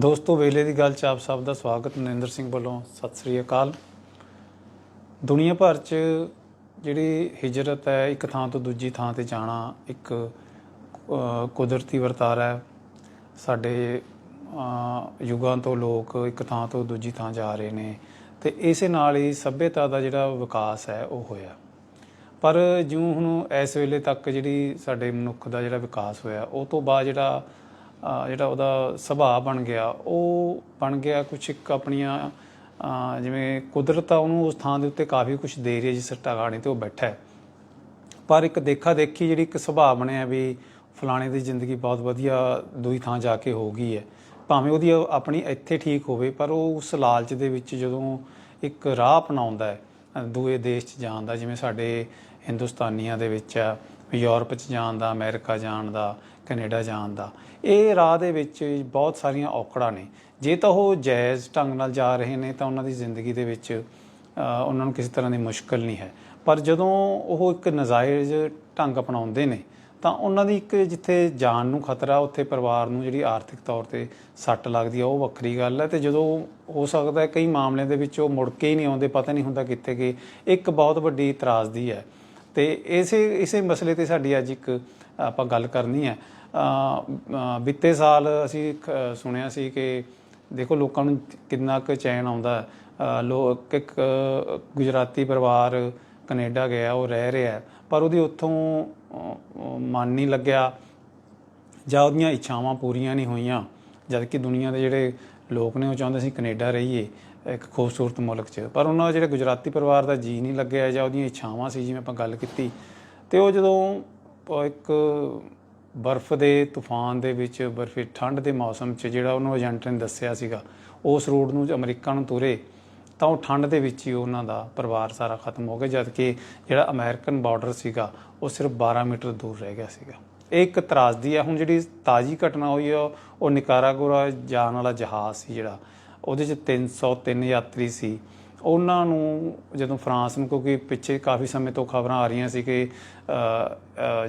ਦੋਸਤੋ ਵੇਲੇ ਦੀ ਗੱਲ ਚ ਆਪ ਸਭ ਦਾ ਸਵਾਗਤ। ਨਰਿੰਦਰ ਸਿੰਘ ਵੱਲੋਂ ਸਤਿ ਸ੍ਰੀ ਅਕਾਲ। ਦੁਨੀਆ ਭਰ ਚ ਜਿਹੜੀ ਹਿਜਰਤ ਹੈ ਇੱਕ ਥਾਂ ਤੋਂ ਦੂਜੀ ਥਾਂ ਤੇ ਜਾਣਾ ਇੱਕ ਕੁਦਰਤੀ ਵਰਤਾਰਾ ਹੈ। ਸਾਡੇ ਅ, ਯੁਗਾਂ ਤੋਂ ਲੋਕ ਇੱਕ ਥਾਂ ਤੋਂ ਦੂਜੀ ਥਾਂ ਜਾ ਰਹੇ ਨੇ ਤੇ ਇਸੇ ਨਾਲ ਹੀ ਸਭਿਅਤਾ ਦਾ ਜਿਹੜਾ ਵਿਕਾਸ ਹੈ ਉਹ ਹੋਇਆ। ਪਰ ਜਿਉਂ ਹੁਣ ਇਸ ਵੇਲੇ ਤੱਕ ਜਿਹੜੀ ਸਾਡੇ ਮਨੁੱਖ ਦਾ ਜਿਹੜਾ ਵਿਕਾਸ ਹੋਇਆ ਉਹ ਤੋਂ ਬਾਅਦ ਜਿਹੜਾ ਜਿਹੜਾ ਉਹਦਾ ਸੁਭਾਅ ਬਣ ਗਿਆ, ਉਹ ਬਣ ਗਿਆ ਕੁਝ ਇੱਕ ਆਪਣੀਆਂ ਜਿਵੇਂ ਕੁਦਰਤ ਆ ਉਹਨੂੰ ਉਸ ਥਾਂ ਦੇ ਉੱਤੇ ਕਾਫੀ ਕੁਝ ਦੇ ਰਹੀ ਹੈ ਜਿਸ ਟਿਕਾਣੇ ਤੇ ਉਹ ਬੈਠਾ ਹੈ। ਪਰ ਇੱਕ ਦੇਖਾ ਦੇਖੀ ਜਿਹੜੀ ਇੱਕ ਸੁਭਾਅ ਬਣਿਆ ਵੀ ਫਲਾਣੇ ਦੀ ਜ਼ਿੰਦਗੀ ਬਹੁਤ ਵਧੀਆ ਦੂਈ ਥਾਂ ਜਾ ਕੇ ਹੋ ਗਈ ਹੈ। ਭਾਵੇਂ ਉਹਦੀ ਆਪਣੀ ਇੱਥੇ ਠੀਕ ਹੋਵੇ, ਪਰ ਉਹ ਉਸ ਲਾਲਚ ਦੇ ਵਿੱਚ ਜਦੋਂ ਇੱਕ ਰਾਹ ਅਪਣਾਉਂਦਾ ਹੈ ਦੂਏ ਦੇਸ਼ 'ਚ ਜਾਣ ਦਾ, ਜਿਵੇਂ ਸਾਡੇ ਹਿੰਦੁਸਤਾਨੀਆਂ ਦੇ ਵਿੱਚ ਆ ਯੂਰਪ 'ਚ ਜਾਣ ਦਾ, ਅਮਰੀਕਾ ਜਾਣ ਦਾ, ਕੈਨੇਡਾ ਜਾਣ ਦਾ ਇਹ ਰਾਹ ਦੇ ਵਿੱਚ ਬਹੁਤ ਸਾਰੀਆਂ ਔਕੜਾਂ ਨੇ। ਜੇ ਤਾਂ ਉਹ ਜਾਇਜ਼ ਢੰਗ ਨਾਲ ਜਾ ਰਹੇ ਨੇ, ਤਾਂ ਉਹਨਾਂ ਦੀ ਜ਼ਿੰਦਗੀ ਦੇ ਵਿੱਚ ਉਹਨਾਂ ਨੂੰ ਕਿਸੇ ਤਰ੍ਹਾਂ ਦੀ ਮੁਸ਼ਕਲ ਨਹੀਂ ਹੈ। ਪਰ ਜਦੋਂ ਉਹ ਇੱਕ ਨਜਾਇਜ਼ ਢੰਗ ਅਪਣਾਉਂਦੇ ਨੇ, ਤਾਂ ਉਹਨਾਂ ਦੀ ਇੱਕ ਜਿੱਥੇ ਜਾਨ ਨੂੰ ਖਤਰਾ, ਉੱਥੇ ਪਰਿਵਾਰ ਨੂੰ ਜਿਹੜੀ ਆਰਥਿਕ ਤੌਰ ਤੇ ਸੱਟ ਲੱਗਦੀ ਆ, ਉਹ ਵੱਖਰੀ ਗੱਲ ਹੈ। ਤੇ ਜਦੋਂ ਹੋ ਸਕਦਾ ਹੈ ਕਈ ਮਾਮਲਿਆਂ ਦੇ ਵਿੱਚ ਉਹ ਮੁੜ ਕੇ ਹੀ ਨਹੀਂ ਆਉਂਦੇ, ਪਤਾ ਨਹੀਂ ਹੁੰਦਾ ਕਿੱਥੇ ਗਏ। ਇੱਕ ਬਹੁਤ ਵੱਡੀ ਇਤਰਾਜ਼ ਦੀ ਹੈ। ਤੇ ਇਸੇ ਇਸੇ ਮਸਲੇ ਤੇ ਸਾਡੀ ਅੱਜ ਇੱਕ ਆਪਾਂ ਗੱਲ ਕਰਨੀ ਹੈ। ਬੀਤੇ ਸਾਲ ਅਸੀਂ ਖ- ਸੁਣਿਆ ਸੀ ਕਿ ਦੇਖੋ ਲੋਕਾਂ ਨੂੰ ਕਿੰਨਾ ਕੁ ਚੈਨ ਆਉਂਦਾ ਲੋਕ ਇੱਕ ਗੁਜਰਾਤੀ ਪਰਿਵਾਰ ਕੈਨੇਡਾ ਗਿਆ, ਉਹ ਰਹਿ ਰਿਹਾ ਪਰ ਉਹਦੀ ਉੱਥੋਂ ਮਨ ਨਹੀਂ ਲੱਗਿਆ ਜਾਂ ਉਹਦੀਆਂ ਇੱਛਾਵਾਂ ਪੂਰੀਆਂ ਨਹੀਂ ਹੋਈਆਂ, ਜਦ ਕਿ ਦੁਨੀਆ ਦੇ ਜਿਹੜੇ ਲੋਕ ਨੇ ਉਹ ਚਾਹੁੰਦੇ ਸੀ ਕੈਨੇਡਾ ਰਹੀਏ ਇੱਕ ਖੂਬਸੂਰਤ ਮੁਲਕ 'ਚ। ਪਰ ਉਹਨਾਂ ਦਾ ਜਿਹੜੇ ਗੁਜਰਾਤੀ ਪਰਿਵਾਰ ਦਾ ਜੀ ਨਹੀਂ ਲੱਗਿਆ ਜਾਂ ਉਹਦੀਆਂ ਇੱਛਾਵਾਂ ਸੀ, ਜਿਵੇਂ ਆਪਾਂ ਗੱਲ ਕੀਤੀ, ਤੇ ਉਹ ਜਦੋਂ ਇੱਕ ਬਰਫ਼ ਦੇ, ਤੂਫਾਨ ਦੇ ਵਿੱਚ, ਬਰਫੀ ਠੰਡ ਦੇ ਮੌਸਮ 'ਚ ਜਿਹੜਾ ਉਹਨੂੰ ਏਜੰਟ ਨੇ ਦੱਸਿਆ ਸੀਗਾ, ਉਸ ਰੂਟ ਨੂੰ ਅਮਰੀਕਾ ਨੂੰ ਤੁਰੇ, ਤਾਂ ਉਹ ਠੰਡ ਦੇ ਵਿੱਚ ਹੀ ਉਹਨਾਂ ਦਾ ਪਰਿਵਾਰ ਸਾਰਾ ਖਤਮ ਹੋ ਗਿਆ, ਜਦਕਿ ਜਿਹੜਾ ਅਮਰੀਕਨ ਬਾਰਡਰ ਸੀਗਾ, ਉਹ ਸਿਰਫ 12 ਮੀਟਰ ਦੂਰ ਰਹਿ ਗਿਆ ਸੀਗਾ। ਇਹ ਇੱਕ ਤਰਾਸਦੀ ਹੈ, ਹੁਣ ਜਿਹੜੀ ਤਾਜ਼ੀ ਘਟਨਾ ਹੋਈ ਆ ਉਹ ਨਿਕਾਰਾਗੁਆ ਜਾਣ ਵਾਲਾ ਜਹਾਜ਼ ਸੀ ਜਿਹੜਾ, ਉਹਦੇ ਚ 303 ਯਾਤਰੀ ਸੀ। ਉਹਨਾਂ ਨੂੰ ਜਦੋਂ ਫਰਾਂਸ ਨੂੰ ਕਿਉਂਕਿ ਪਿੱਛੇ ਕਾਫੀ ਸਮੇਂ ਤੋਂ ਖਬਰਾਂ ਆ ਰਹੀਆਂ ਸੀ ਕਿ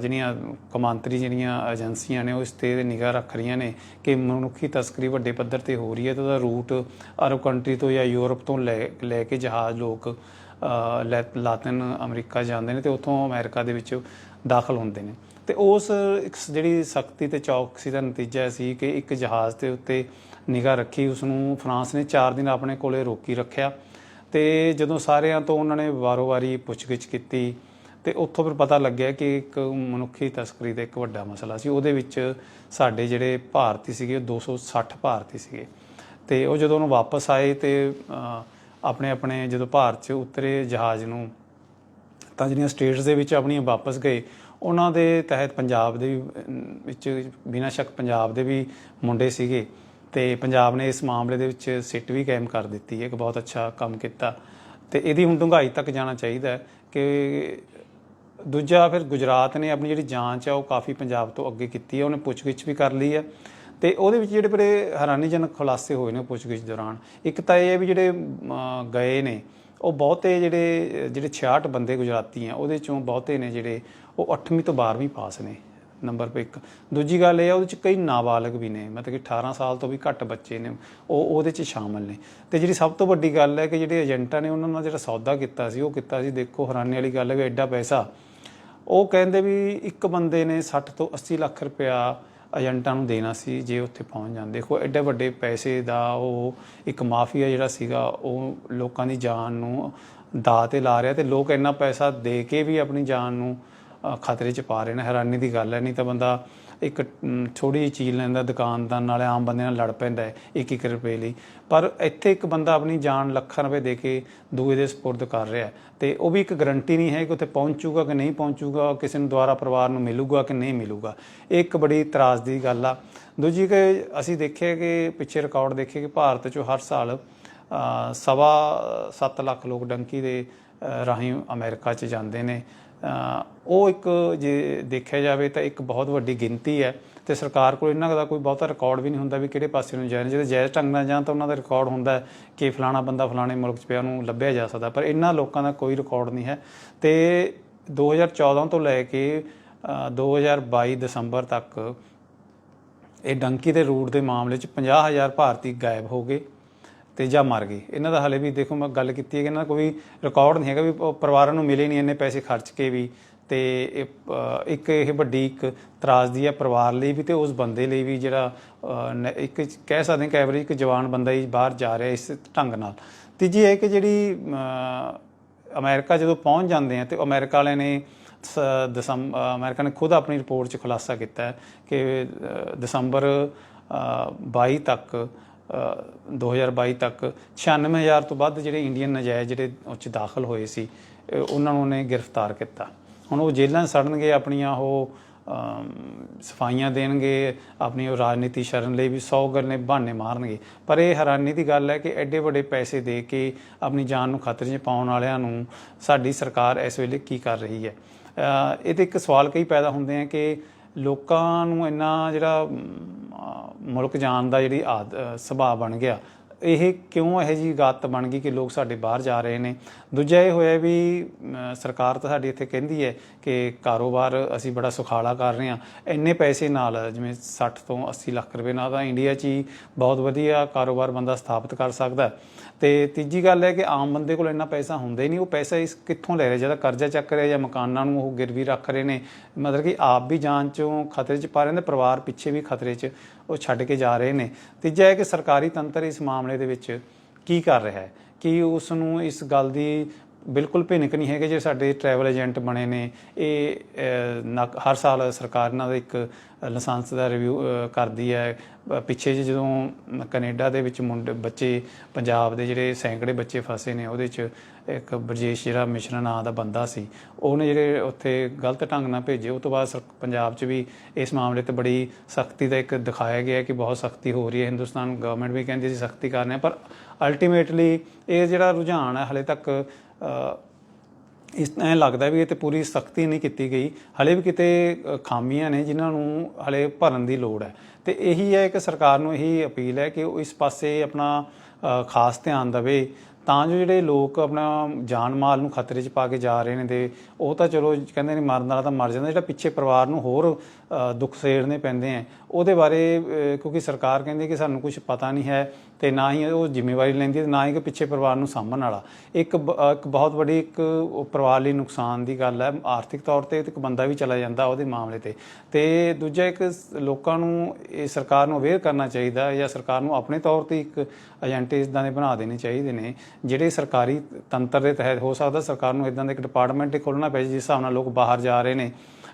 ਜਿਹੜੀਆਂ ਕਮਾਂਤਰੀ ਜਿਹੜੀਆਂ ਏਜੰਸੀਆਂ ਨੇ ਉਹ ਇਸ ਤੇ ਨਿਗਾਹ ਰੱਖ ਰਹੀਆਂ ਨੇ ਕਿ ਮਨੁੱਖੀ ਤਸਕਰੀ ਵੱਡੇ ਪੱਧਰ ਤੇ ਹੋ ਰਹੀ ਹੈ ਤੇ ਉਹਦਾ ਰੂਟ ਅਰਬ ਕੰਟਰੀ ਤੋਂ ਜਾਂ ਯੂਰਪ ਤੋਂ ਲੈ ਲੈ ਕੇ ਜਹਾਜ਼ ਲੋਕ ਅ, ਲੈ- ਲਾਤਿਨ ਅਮਰੀਕਾ ਜਾਂਦੇ ਨੇ ਤੇ ਉੱਥੋਂ ਅਮਰੀਕਾ ਦੇ ਵਿੱਚ ਦਾਖਲ ਹੁੰਦੇ ਨੇ। ਤੇ ਉਸ ਜਿਹੜੀ ਸਖਤੀ ਤੇ ਚੌਕਸੀ ਦਾ ਨਤੀਜਾ ਸੀ ਕਿ ਇੱਕ ਜਹਾਜ਼ ਦੇ ਉੱਤੇ ਨਿਗਾਹ ਰੱਖੀ ਉਸ ਨੂੰ ਫਰਾਂਸ ਨੇ 4 ਦਿਨ ਆਪਣੇ ਕੋਲੇ ਰੋਕੀ ਰੱਖਿਆ। ਤੇ ਜਦੋਂ ਸਾਰਿਆਂ ਤੋਂ ਉਹਨਾਂ ਨੇ ਵਾਰੋ-ਵਾਰੀ ਪੁੱਛਗਿੱਛ ਕੀਤੀ ਤੇ ਉੱਥੋਂ ਫਿਰ ਪਤਾ ਲੱਗਿਆ ਕਿ ਇੱਕ ਮਨੁੱਖੀ ਤਸਕਰੀ ਦਾ ਇੱਕ ਵੱਡਾ ਮਸਲਾ ਸੀ। ਉਹਦੇ ਵਿੱਚ ਸਾਡੇ ਜਿਹੜੇ ਭਾਰਤੀ ਸੀਗੇ ਉਹ 260 ਭਾਰਤੀ ਸੀਗੇ। ਤੇ ਉਹ ਜਦੋਂ ਉਹਨੂੰ ਵਾਪਸ ਆਏ ਤੇ ਆਪਣੇ ਆਪਣੇ ਜਦੋਂ ਭਾਰਤ 'ਚ ਉਤਰੇ ਜਹਾਜ਼ ਨੂੰ ਤਾਂ ਜਿਹੜੀਆਂ ਸਟੇਟਸ ਦੇ ਵਿੱਚ ਆਪਣੀਆਂ ਵਾਪਸ ਗਏ ਉਹਨਾਂ ਦੇ ਤਹਿਤ ਪੰਜਾਬ ਦੇ ਵੀ, ਵਿੱਚ ਬਿਨਾਂ ਸ਼ੱਕ ਪੰਜਾਬ ਦੇ ਵੀ ਮੁੰਡੇ ਸੀਗੇ। ਤੇ ਪੰਜਾਬ ਨੇ ਇਸ ਮਾਮਲੇ ਦੇ ਵਿੱਚ ਸਿੱਟ ਵੀ ਕਾਇਮ ਕਰ ਦਿੱਤੀ ਹੈ, ਇੱਕ ਬਹੁਤ ਅੱਛਾ ਕੰਮ ਕੀਤਾ। ਤੇ ਇਹਦੀ ਹੁਣ ਡੂੰਘਾਈ ਤੱਕ ਜਾਣਾ ਚਾਹੀਦਾ ਕਿ ਦੂਜਾ ਫਿਰ ਗੁਜਰਾਤ ਨੇ ਆਪਣੀ ਜਿਹੜੀ ਜਾਂਚ ਆ, ਉਹ ਕਾਫੀ ਪੰਜਾਬ ਤੋਂ ਅੱਗੇ ਕੀਤੀ ਹੈ, ਉਹਨੇ ਪੁੱਛਗਿੱਛ ਵੀ ਕਰ ਲਈ ਹੈ। ਤੇ ਉਹਦੇ ਵਿੱਚ ਜਿਹੜੇ ਬੜੇ ਹੈਰਾਨੀਜਨਕ ਖੁਲਾਸੇ ਹੋਏ ਨੇ ਪੁੱਛਗਿੱਛ ਦੌਰਾਨ, ਇੱਕ ਤਾਂ ਇਹ ਹੈ ਵੀ ਜਿਹੜੇ ਗਏ ਨੇ, ਉਹ ਬਹੁਤੇ ਜਿਹੜੇ ਜਿਹੜੇ 66 ਬੰਦੇ ਗੁਜਰਾਤੀ ਆ ਉਹਦੇ ਚੋਂ ਬਹੁਤੇ ਨੇ ਜਿਹੜੇ ਉਹ 8ਵੀਂ ਤੋਂ 12ਵੀਂ ਪਾਸ ਨੇ। ਨੰਬਰ 1 ਦੂਜੀ ਗੱਲ ਇਹ ਆ, ਉਹਦੇ ਚ ਕਈ ਨਾਬਾਲਗ ਵੀ ਨੇ, ਮਤਲਬ ਕਿ 18 ਸਾਲ ਤੋਂ ਵੀ ਘੱਟ ਬੱਚੇ ਨੇ, ਉਹ, ਉਹਦੇ ਚ ਸ਼ਾਮਲ ਨੇ। ਤੇ ਜਿਹੜੀ ਸਭ ਤੋਂ ਵੱਡੀ ਗੱਲ ਹੈ ਕਿ ਜਿਹੜੇ ਏਜੰਟਾਂ ਨੇ ਉਹਨਾਂ ਨਾਲ ਜਿਹੜਾ ਸੌਦਾ ਕੀਤਾ ਸੀ, ਉਹ ਕੀਤਾ ਸੀ, ਦੇਖੋ ਹੈਰਾਨੀ ਵਾਲੀ ਗੱਲ ਹੈ ਵੀ ਐਡਾ ਪੈਸਾ। ਉਹ ਕਹਿੰਦੇ ਵੀ ਇੱਕ ਬੰਦੇ ਨੇ 60 ਤੋਂ 80 ਲੱਖ ਰੁਪਇਆ ਏਜੰਟਾਂ ਨੂੰ ਦੇਣਾ ਸੀ, ਜੇ ਉੱਥੇ ਪਹੁੰਚ ਜਾਂਦੇ ਦੇਖੋ, ਐਡੇ ਵੱਡੇ ਪੈਸੇ ਦਾ ਉਹ ਇੱਕ ਮਾਫੀਆ ਜਿਹੜਾ ਸੀਗਾ, ਉਹ ਲੋਕਾਂ ਦੀ ਜਾਨ ਨੂੰ ਦਾ ਤੇ ਲਾ ਰਿਹਾ ਤੇ ਲੋਕ ਇੰਨਾ ਪੈਸਾ ਦੇ ਕੇ ਵੀ ਆਪਣੀ ਜਾਨ ਨੂੰ ਖਤਰੇ 'ਚ ਪਾ ਰਹੇ ਨੇ ਹੈਰਾਨੀ ਦੀ ਗੱਲ ਹੈ ਨਹੀਂ ਤਾਂ ਬੰਦਾ ਇੱਕ ਅਮ, ਥੋੜੀ ਜਿਹੀ ਚੀਜ਼ ਲੈਂਦਾ ਦੁਕਾਨਦਾਰ ਨਾਲ ਆਮ ਬੰਦੇ ਨਾਲ ਲੜ ਪੈਂਦਾ ਹੈ ਇੱਕ ਇੱਕ ਰੁਪਏ ਲਈ। ਪਰ ਇੱਥੇ ਇੱਕ ਬੰਦਾ ਆਪਣੀ ਜਾਨ ਲੱਖਾਂ ਰੁਪਏ ਦੇ ਕੇ ਦੂਏ ਦੇ ਸਪੁਰਦ ਕਰ ਰਿਹਾ ਹੈ ਤੇ ਉਹ ਵੀ ਇੱਕ ਗਰੰਟੀ ਨਹੀਂ ਹੈ ਕਿ ਉੱਥੇ ਪਹੁੰਚੂਗਾ ਕਿ ਨਹੀਂ ਪਹੁੰਚੂਗਾ ਕਿਸੇ ਨੂੰ ਦੁਆਰਾ ਪਰਿਵਾਰ ਨੂੰ ਮਿਲੂਗਾ ਕਿ ਨਹੀਂ ਮਿਲੂਗਾ। ਇਹ ਇੱਕ ਬੜੀ ਤਰਾਸ ਦੀ ਗੱਲ ਆ। ਦੂਜੀ ਕਿ ਅਸੀਂ ਦੇਖਿਆ ਕਿ ਪਿੱਛੇ ਰਿਕਾਰਡ ਦੇਖੇ ਕਿ ਭਾਰਤ 'ਚੋਂ ਹਰ ਸਾਲ ਸਵਾ 7 ਲੱਖ ਲੋਕ ਡੰਕੀ ਦੇ ਰਾਹੀਂ ਅਮਰੀਕਾ 'ਚ ਜਾਂਦੇ ਨੇ ਉਹ ਇੱਕ ਜੇ ਦੇਖਿਆ ਜਾਵੇ ਤਾਂ ਇੱਕ ਬਹੁਤ ਵੱਡੀ ਗਿਣਤੀ ਹੈ ਤੇ ਸਰਕਾਰ ਕੋਲ ਇਹਨਾਂ ਦਾ ਕੋਈ ਬਹੁਤਾ ਰਿਕਾਰਡ ਵੀ ਨਹੀਂ ਹੁੰਦਾ ਵੀ ਕਿਹੜੇ ਪਾਸੇ ਨੂੰ ਜਾਣ ਜਿਹੜੇ ਜਾਇਜ਼ ਢੰਗ ਨਾਲ ਜਾਣ ਤਾਂ ਉਹਨਾਂ ਦਾ ਰਿਕਾਰਡ ਹੁੰਦਾ ਕਿ ਫਲਾਣਾ ਬੰਦਾ ਫਲਾਣੇ ਮੁਲਕ 'ਚ ਪਿਆ ਉਹਨੂੰ ਲੱਭਿਆ ਜਾ ਸਕਦਾ ਪਰ ਇਹਨਾਂ ਲੋਕਾਂ ਦਾ ਕੋਈ ਰਿਕਾਰਡ ਨਹੀਂ ਹੈ। ਤੇ 2014 ਤੋਂ ਲੈ ਕੇ ਅ, 2022 ਦਸੰਬਰ ਤੱਕ ਇਹ ਡੰਕੀ ਦੇ ਰੂਟ ਦੇ ਮਾਮਲੇ 'ਚ 50000 ਭਾਰਤੀ ਗਾਇਬ ਹੋ ਗਏ। ਤੇ ਜਾਂ ਮਰ ਗਏ ਇਹਨਾਂ ਦਾ ਹਲੇ ਵੀ ਦੇਖੋ ਮੈਂ ਗੱਲ ਕੀਤੀ ਹੈ ਕਿ ਇਹਨਾਂ ਦਾ ਕੋਈ ਰਿਕਾਰਡ ਨਹੀਂ ਹੈਗਾ ਵੀ ਉਹ ਪਰਿਵਾਰਾਂ ਨੂੰ ਮਿਲੇ ਨਹੀਂ ਇੰਨੇ ਪੈਸੇ ਖਰਚ ਕੇ ਵੀ। ਤੇ ਇਹ, ਅ, ਇੱਕ ਇਹ ਵੱਡੀ ਇੱਕ ਤਰਾਸਦੀ ਹੈ ਪਰਿਵਾਰ ਲਈ ਵੀ ਤੇ ਉਸ ਬੰਦੇ ਲਈ ਵੀ ਜਿਹੜਾ ਅ, ਨ- ਇੱਕ ਕਹਿ ਸਕਦੇ ਹਾਂ ਕਿ ਐਵਰੇਜ ਇੱਕ ਜਵਾਨ ਬੰਦਾ ਹੀ ਬਾਹਰ ਜਾ ਰਿਹਾ ਇਸ ਢੰਗ ਨਾਲ। ਤੀਜੀ ਇਹ ਕਿ ਜਿਹੜੀ ਅ, ਅਮਰੀਕਾ ਜਦੋਂ ਪਹੁੰਚ ਜਾਂਦੇ ਆ ਤੇ ਅਮਰੀਕਾ ਵਾਲਿਆਂ ਨੇ ਸ- ਦਸੰਬ ਅ, ਅਮਰੀਕਾ ਨੇ ਖੁਦ ਆਪਣੀ ਰਿਪੋਰਟ 'ਚ ਖੁਲਾਸਾ ਕੀਤਾ ਹੈ ਕਿ ਅ, ਦਸੰਬਰ ਅ, 22 ਤੱਕ 2022 ਤੱਕ 96000 ਤੋਂ ਵੱਧ ਜਿਹੜੇ ਇੰਡੀਅਨ ਨਜਾਇਜ਼ ਜਿਹੜੇ ਉਹ 'ਚ ਦਾਖਲ ਹੋਏ ਸੀ ਉਹਨਾਂ ਨੂੰ ਉਹਨੇ ਗ੍ਰਿਫਤਾਰ ਕੀਤਾ। ਹੁਣ ਉਹ ਜੇਲ੍ਹਾਂ ਸੜਨਗੇ, ਆਪਣੀਆਂ ਉਹ ਸਫਾਈਆਂ ਦੇਣਗੇ, ਆਪਣੀ ਉਹ ਰਾਜਨੀਤੀ ਸ਼ਰਨ ਲਈ ਵੀ 100 ਗੱਲੇ ਬਹਾਨੇ ਮਾਰਨਗੇ। ਪਰ ਇਹ ਹੈਰਾਨੀ ਦੀ ਗੱਲ ਹੈ ਕਿ ਐਡੇ ਵੱਡੇ ਪੈਸੇ ਦੇ ਕੇ ਆਪਣੀ ਜਾਨ ਨੂੰ ਖਤਰੇ 'ਚ ਪਾਉਣ ਵਾਲਿਆਂ ਨੂੰ ਸਾਡੀ ਸਰਕਾਰ ਇਸ ਵੇਲੇ ਕੀ ਕਰ ਰਹੀ ਹੈ? ਇਹ ਤੇ ਇੱਕ ਸਵਾਲ ਕਈ ਪੈਦਾ ਹੁੰਦੇ ਆ ਕਿ ਲੋਕਾਂ ਨੂੰ ਇੰਨਾ ਜਿਹੜਾ ਮੁਲਕ ਜਾਣ ਦਾ ਜਿਹੜੀ ਆਦ ਸੁਭਾਅ ਬਣ ਗਿਆ ਇਹ ਕਿਉਂ ਇਹੋ ਜੀ ਗਾਤ ਬਣ ਗਈ ਕਿ ਲੋਕ ਸਾਡੇ ਬਾਹਰ ਜਾ ਰਹੇ ਨੇ? ਦੂਜਾ ਇਹ ਹੋਇਆ ਵੀ ਸਰਕਾਰ ਤਾਂ ਸਾਡੀ ਇੱਥੇ ਕਹਿੰਦੀ ਹੈ ਕਿ ਕਾਰੋਬਾਰ ਅਸੀਂ ਬੜਾ ਸੁਖਾਲਾ ਕਰ ਰਹੇ ਹਾਂ। ਇੰਨੇ ਪੈਸੇ ਨਾਲ, ਜਿਵੇਂ 60 ਤੋਂ 80 ਲੱਖ ਰੁਪਏ ਨਾਲ ਤਾਂ ਇੰਡੀਆ 'ਚ ਹੀ ਬਹੁਤ ਵਧੀਆ ਕਾਰੋਬਾਰ ਬੰਦਾ ਸਥਾਪਿਤ ਕਰ ਸਕਦਾ ਹੈ। ਤੇ ਤੀਜੀ ਗੱਲ ਹੈ ਕਿ ਆਮ ਬੰਦੇ ਕੋਲ ਇੰਨਾ ਪੈਸਾ ਹੁੰਦਾ ਹੀ ਨਹੀਂ। ਉਹ ਪੈਸਾ ਇਸ ਕਿੱਥੋਂ ਲੈ ਰਿਹਾ? ਜਿਹੜਾ ਕਰਜ਼ਾ ਚੱਕ ਰਿਹਾ ਜਾਂ ਮਕਾਨਾਂ ਨੂੰ ਉਹ ਗਿਰਵੀ ਰੱਖ ਰਹੇ ਨੇ। ਮਤਲਬ ਕਿ ਆਪ ਵੀ ਜਾਨ ਚੋਂ ਖਤਰੇ 'ਚ ਪਾ ਰਹੇ ਨੇ ਪਰਿਵਾਰ ਪਿੱਛੇ ਵੀ ਖਤਰੇ 'ਚ ਉਹ ਛੱਡ ਕੇ ਜਾ ਰਹੇ ਨੇ। ਤੀਜਾ ਹੈ ਕਿ ਸਰਕਾਰੀ ਤੰਤਰ ਇਸ ਮਾਮਲੇ ਦੇ ਵਿੱਚ ਕੀ ਕਰ ਰਿਹਾ ਹੈ? ਕਿ ਉਸ ਨੂੰ ਇਸ ਗੱਲ ਦੀ ਬਿਲਕੁਲ ਭਿੰਨਕ ਨਹੀਂ ਹੈਗੇ? ਜੇ ਸਾਡੇ ਟਰੈਵਲ ਏਜੰਟ ਬਣੇ ਨੇ ਇਹ ਅਹ, ਹਰ ਸਾਲ ਸਰਕਾਰ ਇਹਨਾਂ ਦਾ ਇੱਕ ਲਾਇਸੈਂਸ ਦਾ ਰਿਵਿਊ ਕਰਦੀ ਹੈ। ਪਿੱਛੇ ਜਿਹੇ ਜਦੋਂ ਕੈਨੇਡਾ ਦੇ ਵਿੱਚ ਮੁੰਡੇ, ਬੱਚੇ, ਪੰਜਾਬ ਦੇ ਜਿਹੜੇ ਸੈਂਕੜੇ ਬੱਚੇ ਫਸੇ ਨੇ, ਉਹਦੇ 'ਚ ਇੱਕ ਬਰਜੇਸ਼ ਜਿਹੜਾ ਮਿਸ਼ਰਾ ਨਾਂ ਦਾ ਬੰਦਾ ਸੀ, ਉਹਨੇ ਜਿਹੜੇ ਉੱਥੇ ਗਲਤ ਢੰਗ ਨਾਲ ਭੇਜੇ। ਉਹ ਤੋਂ ਬਾਅਦ ਸਰ- ਪੰਜਾਬ 'ਚ ਵੀ ਇਸ ਮਾਮਲੇ ਤੇ ਬੜੀ ਸਖਤੀ ਦਾ ਇੱਕ ਦਿਖਾਇਆ ਗਿਆ ਕਿ ਬਹੁਤ ਸਖਤੀ ਹੋ ਰਹੀ ਹੈ। ਹਿੰਦੁਸਤਾਨ ਗਵਰਨਮੈਂਟ ਵੀ ਕਹਿੰਦੀ ਸੀ ਸਖਤੀ ਕਰ ਰਹੇ ਹਾਂ, ਪਰ ਅਲਟੀਮੇਟਲੀ ਇਹ ਜਿਹੜਾ ਰੁਝਾਨ ਹੈ, ਹਲੇ ਤੱਕ ਇਸ ਐਂ ਲੱਗਦਾ ਵੀ ਇਹ ਤੇ ਪੂਰੀ ਸਖਤੀ ਨਹੀਂ ਕੀਤੀ ਗਈ। ਹਲੇ ਵੀ ਕਿਤੇ ਖਾਮੀਆਂ ਨੇ ਜਿਨ੍ਹਾਂ ਨੂੰ ਹਲੇ ਭਰਨ ਦੀ ਲੋੜ ਹੈ। ਤੇ ਇਹੀ ਹੈ ਕਿ ਸਰਕਾਰ ਨੂੰ ਇਹੀ ਅਪੀਲ ਹੈ ਕਿ ਉਹ ਇਸ ਪਾਸੇ ਆਪਣਾ ਖਾਸ ਧਿਆਨ ਦੇਵੇ। ਤਾਂ ਜੋ ਜਿਹੜੇ ਲੋਕ ਆਪਣਾ ਜਾਨ ਮਾਲ ਨੂੰ ਖਤਰੇ 'ਚ ਪਾ ਕੇ ਜਾ ਰਹੇ ਨੇ ਦੇ ਉਹ ਤਾਂ ਚਲੋ ਕਹਿੰਦੇ ਨੇ ਮਰਨ ਵਾਲਾ ਤਾਂ ਮਰ ਜਾਂਦਾ, ਜਿਹੜਾ ਪਿੱਛੇ ਪਰਿਵਾਰ ਨੂੰ ਹੋਰ ਦੁੱਖ ਸੇੜਨੇ ਪੈਂਦੇ ਆ ਉਹਦੇ ਬਾਰੇ ਕਿਉਂਕਿ ਸਰਕਾਰ ਕਹਿੰਦੀ ਕਿ ਸਾਨੂੰ ਕੁਝ ਪਤਾ ਨਹੀਂ ਹੈ ਤੇ ਨਾ ਹੀ ਉਹ ਜ਼ਿੰਮੇਵਾਰੀ ਲੈਂਦੀ ਹੈ ਨਾ ਹੀ ਕਿ ਪਿੱਛੇ ਪਰਿਵਾਰ ਨੂੰ ਸਾਂਭਣ ਵਾਲਾ। ਇੱਕ ਬ- ਇੱਕ ਬਹੁਤ ਵੱਡੀ ਇੱਕ ਪਰਿਵਾਰ ਲਈ ਨੁਕਸਾਨ ਦੀ ਗੱਲ ਹੈ, ਆਰਥਿਕ ਤੌਰ ਤੇ ਇੱਕ ਬੰਦਾ ਵੀ ਚਲਾ ਜਾਂਦਾ ਉਹਦੇ ਮਾਮਲੇ ਤੇ। ਤੇ ਦੂਜਾ ਇੱਕ ਲੋਕਾਂ ਨੂੰ ਇਹ ਸਰਕਾਰ ਨੂੰ ਅਵੇਅਰ ਕਰਨਾ ਚਾਹੀਦਾ ਜਾਂ ਸਰਕਾਰ ਨੂੰ ਆਪਣੇ ਤੌਰ ਤੇ ਇੱਕ ਏਜੰਟ ਇਦਾਂ ਦੇ ਬਣਾ ਦੇਣੇ ਚਾਹੀਦੇ ਨੇ। ਜਿਹੜੇ ਸਰਕਾਰੀ ਤੰਤਰ ਦੇ ਤਹਿਤ ਹੋ ਸਕਦਾ ਸਰਕਾਰ ਨੂੰ ਇਦਾਂ ਦਾ ਇੱਕ ਡਿਪਾਰਟਮੈਂਟ ਹੀ ਖੋਲ੍ਹਣਾ ਪਏ ਜਿਸ ਹਿਸਾਬ ਨਾਲ ਲੋਕ ਬਾਹਰ ਜਾ ਰਹੇ ਨੇ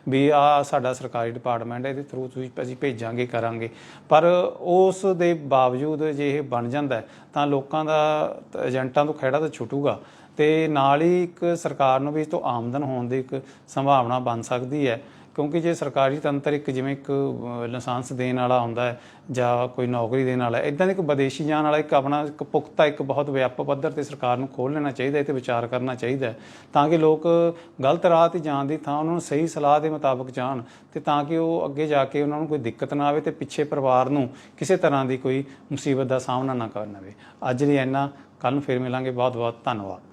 ਵੀ ਆ ਸਾਡਾ ਸਰਕਾਰੀ ਡਿਪਾਰਟਮੈਂਟ ਹੈ, ਇਹਦੇ ਥਰੂ ਤੁਸੀਂ ਅਸੀਂ ਭੇਜਾਂਗੇ, ਕਰਾਂਗੇ। ਪਰ ਉਸ ਦੇ ਬਾਵਜੂਦ ਜੇ ਇਹ ਬਣ ਜਾਂਦਾ ਤਾਂ ਲੋਕਾਂ ਦਾ ਏਜੰਟਾਂ ਤੋਂ ਖਹਿੜਾ ਤਾਂ ਛੁੱਟੂਗਾ ਤੇ ਨਾਲ ਹੀ ਇੱਕ ਸਰਕਾਰ ਨੂੰ ਵੀ ਇਸ ਤੋਂ ਆਮਦਨ ਹੋਣ ਦੀ ਇੱਕ ਸੰਭਾਵਨਾ ਬਣ ਸਕਦੀ ਹੈ। ਕਿਉਂਕਿ ਜੇ ਸਰਕਾਰੀ ਤੰਤਰ ਇੱਕ ਜਿਵੇਂ ਇੱਕ ਲਾਇਸੈਂਸ ਦੇਣ ਵਾਲਾ ਹੁੰਦਾ ਹੈ ਜਾਂ ਕੋਈ ਨੌਕਰੀ ਦੇਣ ਵਾਲਾ ਇਦਾਂ ਦੇ ਇੱਕ ਵਿਦੇਸ਼ੀ ਜਾਣ ਵਾਲਾ ਇੱਕ ਆਪਣਾ ਇੱਕ ਪੁਖਤਾ, ਇੱਕ ਬਹੁਤ ਵਿਆਪਕ ਪੱਧਰ ਤੇ ਸਰਕਾਰ ਨੂੰ ਖੋਲ੍ਹ ਲੈਣਾ ਚਾਹੀਦਾ ਹੈ ਤੇ ਵਿਚਾਰ ਕਰਨਾ ਚਾਹੀਦਾ ਤਾਂ ਕਿ ਲੋਕ ਗਲਤ ਰਾਹ ਤੇ ਜਾਣ ਦੀ ਥਾਂ ਉਹਨਾਂ ਨੂੰ ਸਹੀ ਸਲਾਹ ਦੇ ਮੁਤਾਬਕ ਜਾਣ ਤੇ ਤਾਂ ਕਿ ਉਹ ਅੱਗੇ ਜਾ ਕੇ ਉਹਨਾਂ ਨੂੰ ਕੋਈ ਦਿੱਕਤ ਨਾ ਆਵੇ ਤੇ ਪਿੱਛੇ ਪਰਿਵਾਰ ਨੂੰ ਕਿਸੇ ਤਰ੍ਹਾਂ ਦੀ ਕੋਈ ਮੁਸੀਬਤ ਦਾ ਸਾਹਮਣਾ ਨਾ ਕਰਨਾ ਪਵੇ। ਅੱਜ ਲਈ ਇੰਨਾ ਕੱਲ ਨੂੰ ਫੇਰ ਮਿਲਾਂਗੇ। ਬਹੁਤ ਬਹੁਤ ਧੰਨਵਾਦ।